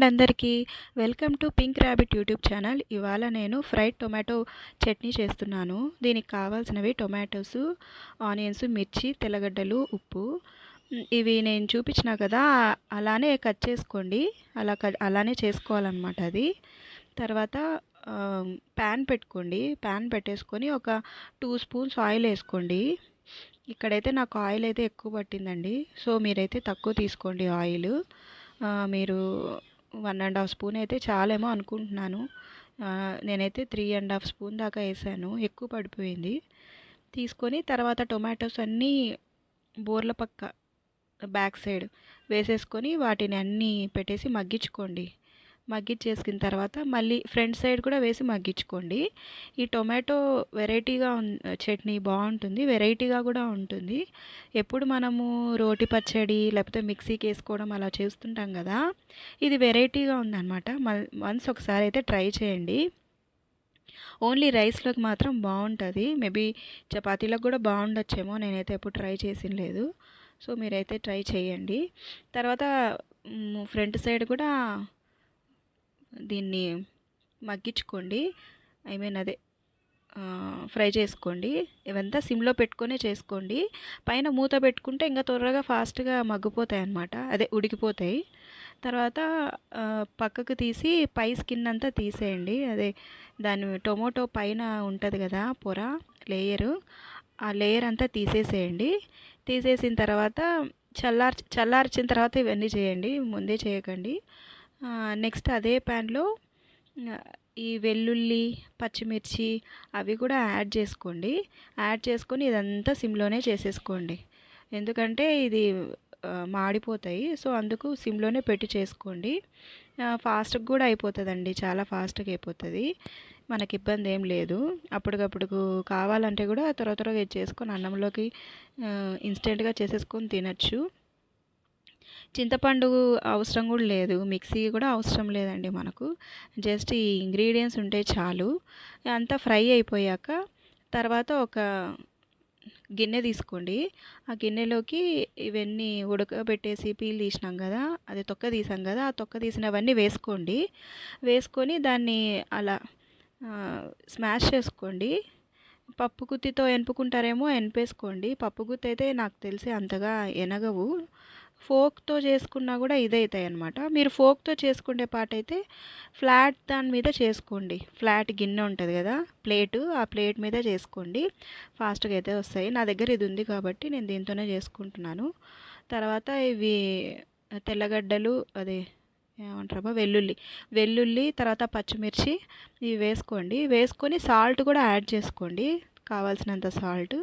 అండి అందరికీ welcome to pink rabbit YouTube channel. ఇవాళ నేను ఫ్రైడ్ టొమాటో చట్నీ చేస్తున్నాను. దీనికి కావాల్సినవి టొమాటోస్ ఆనియన్స్ మిర్చి తెల్లగడ్డలు ఉప్పు. ఇవి నేను చూపించినా కదా అలానే కట్ చేసుకోండి. అలా క- అలానే చేసుకోవాలన్నమాట అది. తర్వాత ప్యాన్ పెట్టుకోండి. ప్యాన్ పెట్టేసుకొని ఒక టూ స్పూన్స్ ఆయిల్ వేసుకోండి. ఇక్కడైతే నాకు ఆయిల్ అయితే ఎక్కువ పట్టిందండి. సో మీరైతే తక్కువ తీసుకోండి ఆయిల్. మీరు వన్ అండ్ హాఫ్ స్పూన్ అయితే చాలేమో అనుకుంటున్నాను. నేనైతే త్రీ అండ్ హాఫ్ స్పూన్ దాకా వేసాను. ఎక్కువ పడిపోయింది. తీసుకొని తర్వాత టొమాటోస్ అన్నీ బోర్ల పక్క బ్యాక్ సైడ్ వేసేసుకొని వాటిని అన్నీ పెట్టేసి మగ్గించుకోండి. మగ్గించేసుకున్న తర్వాత మళ్ళీ ఫ్రంట్ సైడ్ కూడా వేసి మగ్గించుకోండి. ఈ టొమాటో వెరైటీగా చట్నీ బాగుంటుంది వెరైటీగా కూడా ఉంటుంది. ఎప్పుడు మనము రోటి పచ్చడి లేకపోతే మిక్సీకి వేసుకోవడం అలా చేస్తుంటాం కదా ఇది వెరైటీగా ఉందన్నమాట. వన్స్ ఒకసారి అయితే ట్రై చేయండి. ఓన్లీ రైస్లోకి మాత్రం బాగుంటుంది. మేబీ చపాతీలకు కూడా బాగుండొచ్చేమో నేనైతే ఎప్పుడు ట్రై చేసిన లేదు. సో మీరైతే ట్రై చేయండి. తర్వాత ఫ్రంట్ సైడ్ కూడా దీన్ని మగ్గించుకోండి. ఐ మీన్ అదే ఫ్రై చేసుకోండి. ఇవంతా సిమ్లో పెట్టుకొనే చేసుకోండి. పైన మూత పెట్టుకుంటే ఇంకా త్వరగా ఫాస్ట్గా మగ్గిపోతాయి అన్నమాట. అదే ఉడికిపోతాయి. తర్వాత పక్కకు తీసి పై స్కిన్ అంతా తీసేయండి. అదే దాని టొమాటో పైన ఉంటుంది కదా పొర లేయరు. ఆ లేయర్ అంతా తీసేసేయండి. తీసేసిన తర్వాత చల్లార్చి చల్లార్చిన తర్వాత ఇవన్నీ చేయండి. ముందే చేయకండి. నెక్స్ట్ అదే ప్యాన్లో ఈ వెల్లుల్లి పచ్చిమిర్చి అవి కూడా యాడ్ చేసుకోండి. యాడ్ చేసుకొని ఇదంతా సిమ్లోనే చేసేసుకోండి. ఎందుకంటే ఇది మాడిపోతాయి. సో అందుకు సిమ్లోనే పెట్టి చేసుకోండి. ఫాస్ట్గా కూడా అయిపోతుందండి. చాలా ఫాస్ట్గా అయిపోతుంది. మనకి ఇబ్బంది ఏం లేదు. అప్పటికప్పుడు కావాలంటే కూడా త్వర త్వరగా ఇది చేసుకొని అన్నంలోకి ఇన్స్టెంట్గా చేసేసుకొని తినచ్చు. చింతపండు అవసరం కూడా లేదు. మిక్సీ కూడా అవసరం లేదండి మనకు. జస్ట్ ఈ ఇంగ్రీడియంట్స్ ఉంటే చాలు. అంతా ఫ్రై అయిపోయాక తర్వాత ఒక గిన్నె తీసుకోండి. ఆ గిన్నెలోకి ఇవన్నీ ఉడకబెట్టేసి పీల్ తీసినాం కదా అది తొక్క తీసాం కదా ఆ తొక్క తీసినవన్నీ వేసుకోండి. వేసుకొని దాన్ని అలా స్మాష్ చేసుకోండి. పప్పు గుత్తితో ఎనుపుకుంటారేమో ఎనిపేసుకోండి పప్పు గుత్తి అయితే నాకు తెలిసి అంతగా ఎనగవు. ఫోక్తో చేసుకున్నా కూడా ఇదవుతాయి అనమాట మీరు ఫోక్తో చేసుకునే పాట అయితే ఫ్లాట్ దాని మీద చేసుకోండి. ఫ్లాట్ గిన్నె ఉంటుంది కదా ప్లేటు ఆ ప్లేట్ మీద చేసుకోండి. ఫాస్ట్గా అయితే వస్తాయి. నా దగ్గర ఇది ఉంది కాబట్టి నేను దీంతోనే చేసుకుంటున్నాను. తర్వాత ఇవి తెల్లగడ్డలు అదే ఏమంటారమ్మా వెల్లుల్లి. వెల్లుల్లి తర్వాత పచ్చిమిర్చి ఇవి వేసుకోండి. వేసుకొని సాల్ట్ కూడా యాడ్ చేసుకోండి. కావాల్సినంత సాల్ట్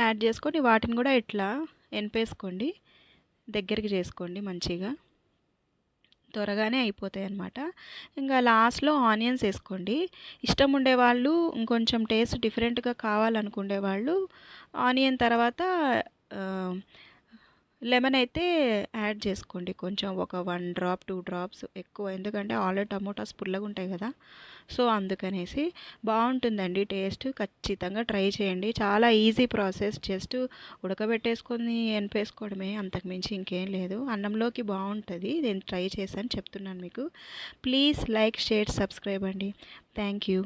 యాడ్ చేసుకొని వాటిని కూడా ఇట్లా ఎనిపేసుకోండి. దగ్గరికి చేసుకోండి మంచిగా. త్వరగానే అయిపోతాయి అన్నమాట ఇంకా లాస్ట్లో ఆనియన్స్ వేసుకోండి. ఇష్టం ఉండే వాళ్ళు ఇంకొంచెం టేస్ట్ డిఫరెంట్గా కావాలనుకునే వాళ్ళు ఆనియన్ తర్వాత లెమన్ అయితే యాడ్ చేసుకోండి. కొంచెం ఒక వన్ డ్రాప్ టూ డ్రాప్స్ ఎక్కువ. ఎందుకంటే ఆల్రెడీ టమోటాస్ పుల్లగా ఉంటాయి కదా. సో అందుకనేసి బాగుంటుందండి టేస్ట్. ఖచ్చితంగా ట్రై చేయండి. చాలా ఈజీ ప్రాసెస్. జస్ట్ ఉడకబెట్టేసుకొని ఎనిపేసుకోవడమే. అంతకుమించి ఇంకేం లేదు. అన్నంలోకి బాగుంటుంది. నేను ట్రై చేశాను చెప్తున్నాను మీకు. ప్లీజ్ లైక్ షేర్ సబ్స్క్రైబ్ అండి. Thank you.